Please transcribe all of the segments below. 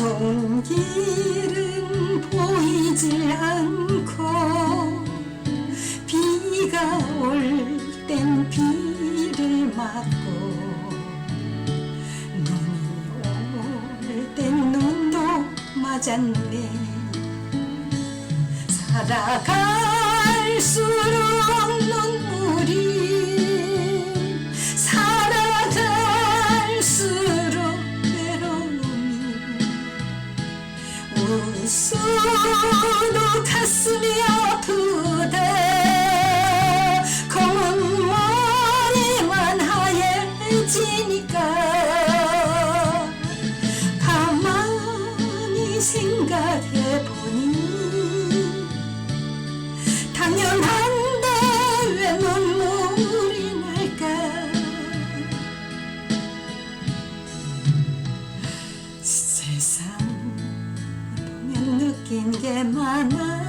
좋은 길은 보이질 않고 비가 올 땐 비를 맞고 눈이 올 땐 눈도 맞았네. 살아갈수록 웃어도 가슴이 아프다 검은 머리만 하얘지 느낀 게 많아.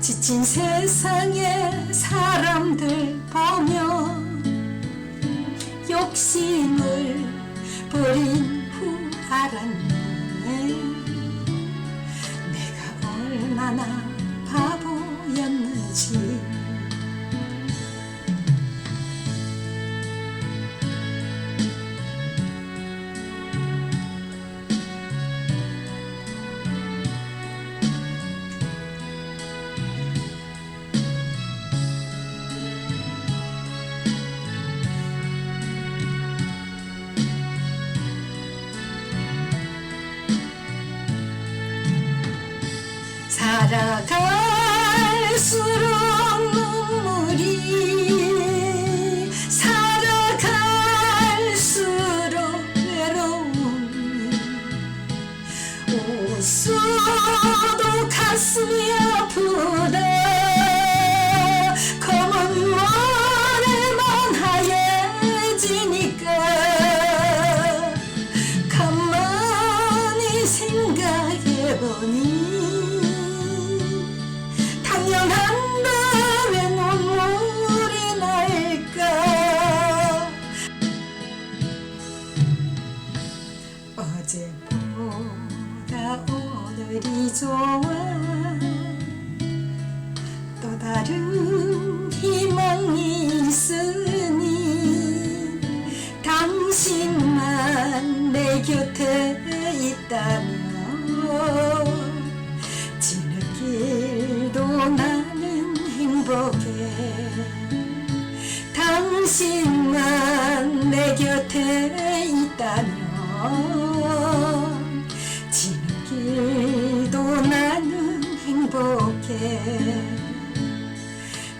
지친 세상의 사람들 보면 욕심을 버린 후 알았네 내가 얼마나 살아갈수록 소원 또 다른 희망이 있으니 당신만 내 곁에 있다면 지느길도 나는 행복해. 당신만 내 곁에 있다면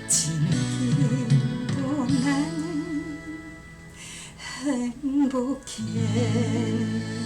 진기도 나는 행복해.